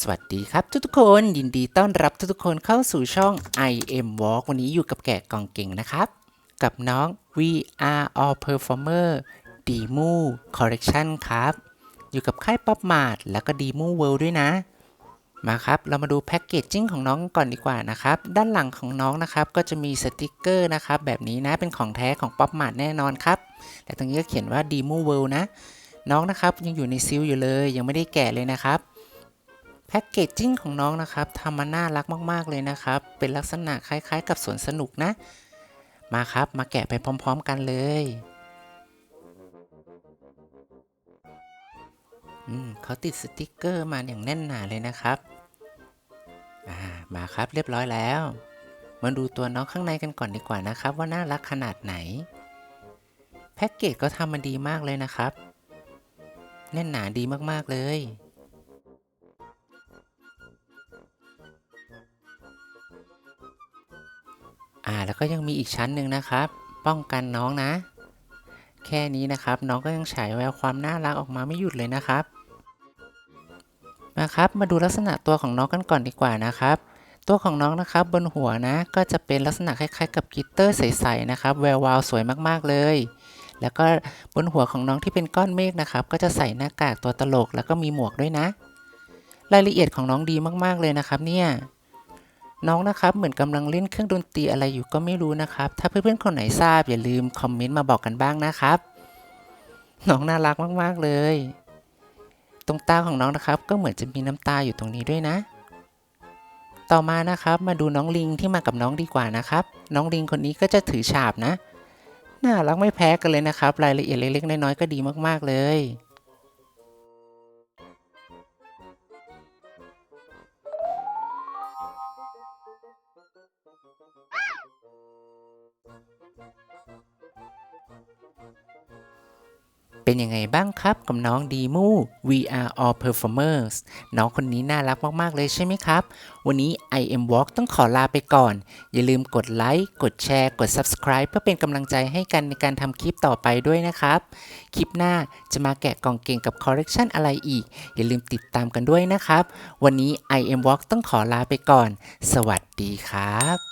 สวัสดีครับทุกๆคนยินดีต้อนรับทุกๆคนเข้าสู่ช่อง I am Walk วันนี้อยู่กับแกะกองเก่งนะครับ กับน้อง We are all performer d e m o Collection ครับ อยู่กับค่ายป๊อปมาร์ทแล้วก็ d e m o World ด้วยนะ มาครับ เรามาดูแพ็กเกจจิ้งของน้องก่อนดีกว่านะครับ ด้านหลังของน้องนะครับ ก็จะมีสติกเกอร์นะครับ แบบนี้นะเป็นของแท้ของป๊อปมาร์ทแน่นอนครับ แต่ตรงนี้ก็เขียนว่า d e m o World นะ น้องนะครับยังอยู่ในซิลอยู่เลย ยังไม่ได้แกะเลยนะครับ แพ็กเกจจิ้งของน้องนะครับทำมาน่ารักมากๆเลยนะครับ เป็นลักษณะคล้ายๆ กับสวนสนุกนะ มาครับมาแกะไปพร้อม ๆ กันเลยอืมเขาติดสติกเกอร์มาอย่างแน่นหนาเลยนะครับอ่ามาครับเรียบร้อยแล้ว มาดูตัวน้องข้างในกันก่อนดีกว่านะครับ ว่าน่ารักขนาดไหน แพ็กเกจก็ทำมาดีมากเลยนะครับ แน่นหนาดีมากๆเลย แล้วก็ยังมีอีกชั้นหนึ่งนะครับ ป้องกันน้องนะ แค่นี้นะครับ น้องก็ยังฉายแววความน่ารักออกมาไม่หยุดเลยนะครับมาครับ มาดูลักษณะตัวของน้องกันก่อนดีกว่านะครับ ตัวของน้องนะครับบนหัวนะก็จะเป็นลักษณะคล้ายๆ กับกิตเตอร์ใสๆนะครับแวววาวสวยมากๆเลย แล้วก็บนหัวของน้องที่เป็นก้อนเมฆนะครับ ก็จะใส่หน้ากากตัวตลกแล้วก็มีหมวกด้วยนะ รายละเอียดของน้องดีมากๆเลยนะครับเนี่ย น้องนะครับเหมือนกำลังเล่นเครื่องดนตรีอะไรอยู่ก็ไม่รู้นะครับ ถ้าเพื่อนๆคนไหนทราบอย่าลืมคอมเมนต์มาบอกกันบ้างนะครับ น้องน่ารักมากๆเลย ตรงตาของน้องนะครับ ก็เหมือนจะมีน้ำตาอยู่ตรงนี้ด้วยนะ ต่อมานะครับมาดูน้องลิงที่มากับน้องดีกว่านะครับ น้องลิงคนนี้ก็จะถือฉาบนะ น่ารักไม่แพ้กันเลยนะครับ รายละเอียดเล็กๆน้อยๆก็ดีมากๆเลย เป็นยังไงบ้างครับกับน้องดีมู We are all performers น้องคนนี้น่ารักมาก ๆ เลยใช่ไหมครับ วันนี้ I am Walk ต้องขอลาไปก่อน อย่าลืมกดไลค์ กดแชร์ กด Subscribe เพื่อเป็นกำลังใจให้กันในการทำคลิปต่อไปด้วยนะครับ คลิปหน้าจะมาแกะกล่องเก่งกับคอลเลกชันอะไรอีก อย่าลืมติดตามกันด้วยนะครับ วันนี้ I am Walk ต้องขอลาไปก่อน สวัสดีครับ